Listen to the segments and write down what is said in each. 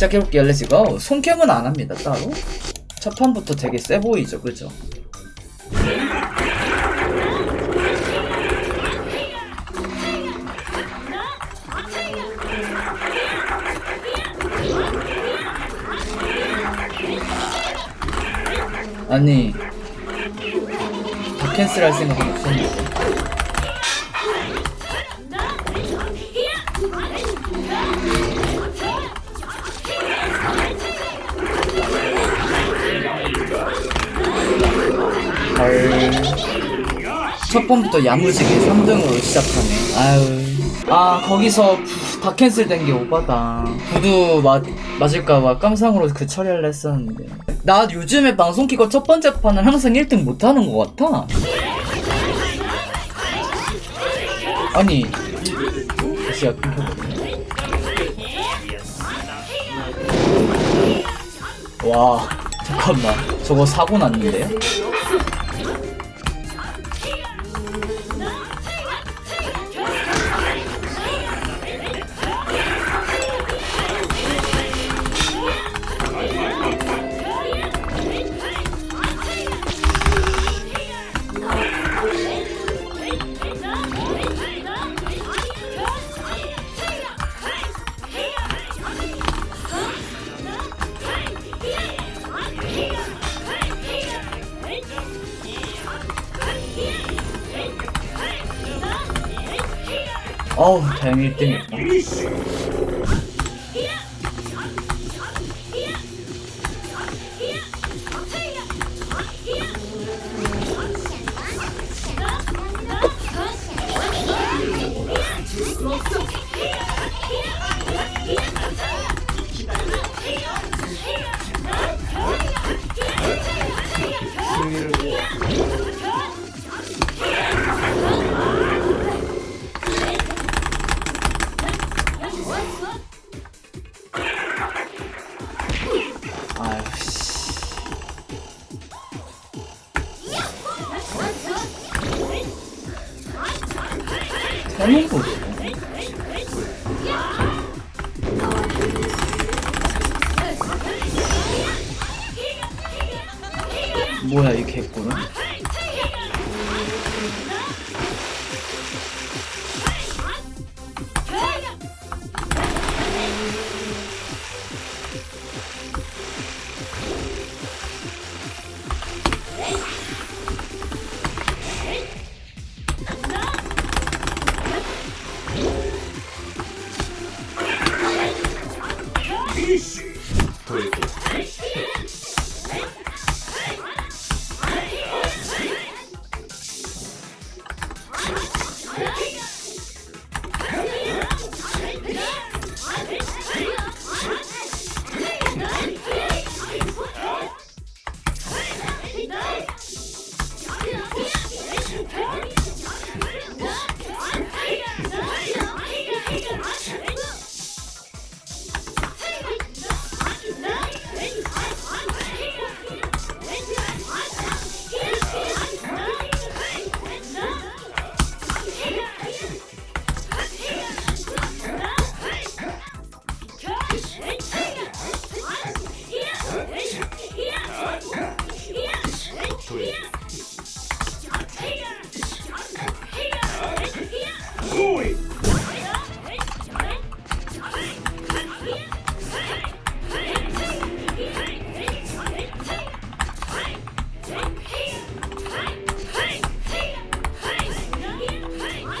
시작해볼게요. 렛츠고 손캠은 안합니다 따로. 첫 판부터 되게 세 보이죠 그죠? 아니 다 캔슬할 생각은 없었는데 헐. 첫 번부터 야무지게 3등으로 시작하네. 아유. 아, 거기서 푸, 다 캔슬 된 게 오바다. 구두 맞, 맞을까봐 깜상으로 그 처리를 했었는데. 나 요즘에 방송 키고 첫 번째 판은 항상 1등 못하는 것 같아. 아니. 다시 켜보네. 와, 잠깐만. 저거 사고 났는데요? 어우, 다 해놓은 거 뭐야 이 개꿀은?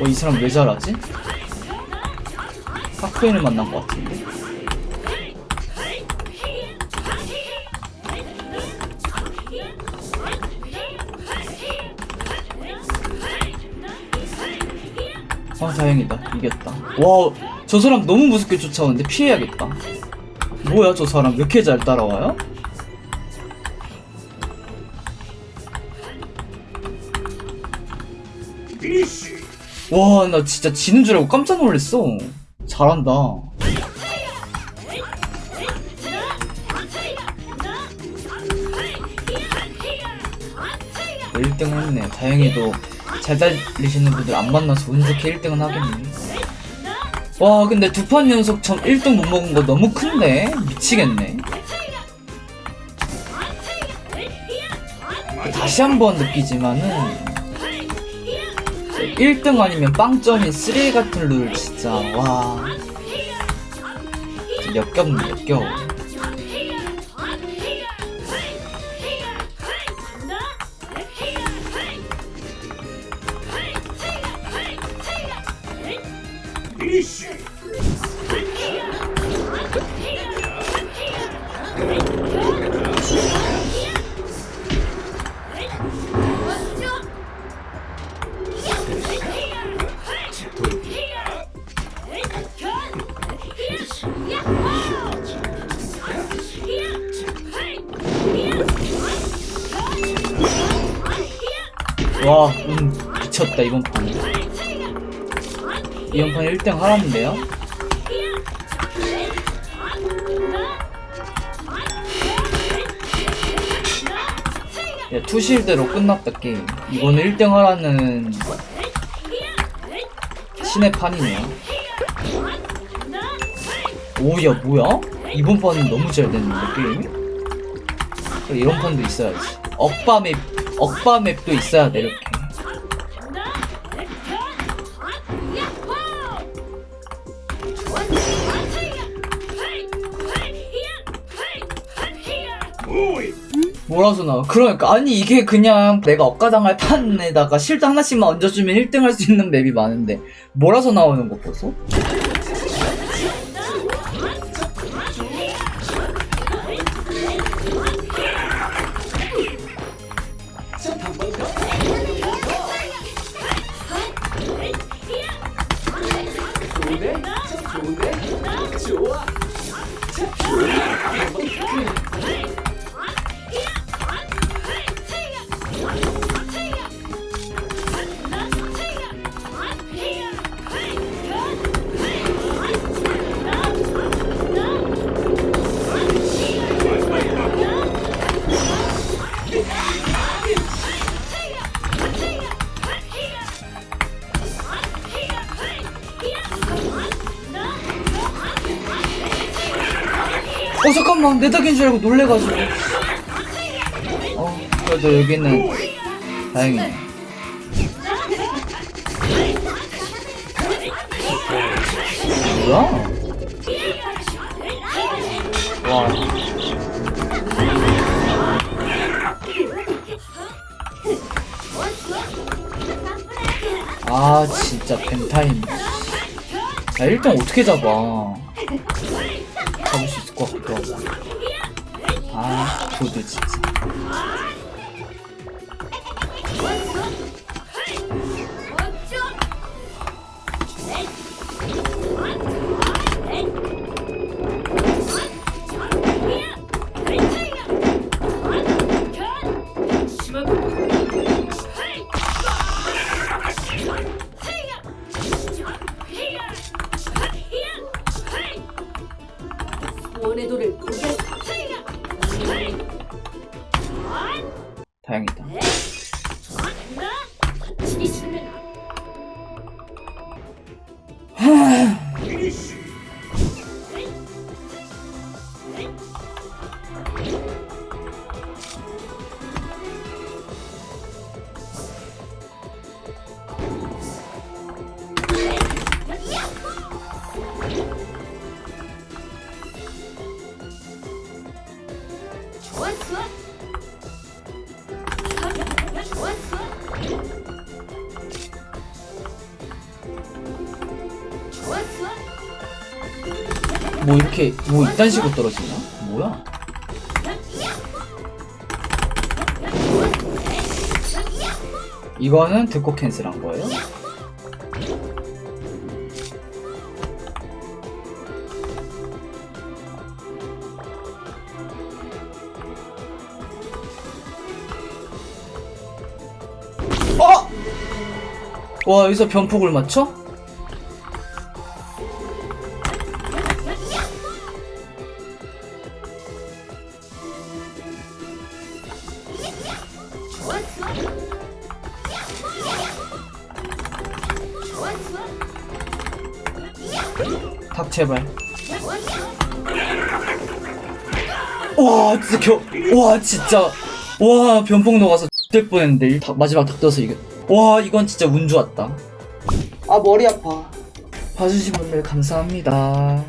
어 이 사람 왜 잘하지? 파크인을 만난 것 같은데? 아 다행이다. 이겼다. 와 저 사람 너무 무섭게 쫓아오는데 피해야겠다. 뭐야 저 사람? 왜 이렇게 잘 따라와요? 와 나 진짜 지는 줄 알고 깜짝 놀랐어. 잘한다. 1등 했네. 다행히도 잘 달리시는 분들 안 만나서 운 좋게 1등은 하겠네. 와 근데 두 판 연속 점 1등 못 먹은 거 너무 큰데? 미치겠네. 다시 한 번 느끼지만은 1등 아니면 빵점인 쓰레기 같은 룰 진짜 와. 역겹네 역겨워 와, 음, 미쳤다, 이번 판. 이번 판 1등 하라는데요? 야, 투실대로 끝났다, 게임. 이거는 1등 하라는 신의 판이네요. 오, 야, 뭐야? 이번 판은 너무 잘 됐는데? 그래, 이런 판도 있어야지. 억바 맵, 억바 맵도 있어야 돼, 이렇게. 몰아서 나와. 그러니까 아니 이게 그냥 내가 억가당할 판에다가 실드 하나씩만 얹어주면 1등 할 수 있는 맵이 많은데 몰아서 나오는 거 보소. 어 잠깐만 내 덕인 줄 알고 놀래가지고. 어 그래도 여기는 다행이네. 뭐야? 와. 아 진짜 벤타임. 야 일단 어떻게 잡아? 아 도드 진짜. 원해도를 포기 다행이다. 뭐 이렇게 뭐 이딴 식으로 떨어지나? 뭐야? 이거는 듣고 캔슬한 거예요? 어! 와 여기서 변폭을 맞춰? 닭 제발. 와 진짜 겨, 와 진짜. 와 변폭 녹아서 될 뻔했는데. 이 닭- 마지막 닭 떠서 이거. 와 이건 진짜 운 좋았다. 아 머리 아파. 봐주신 분들 감사합니다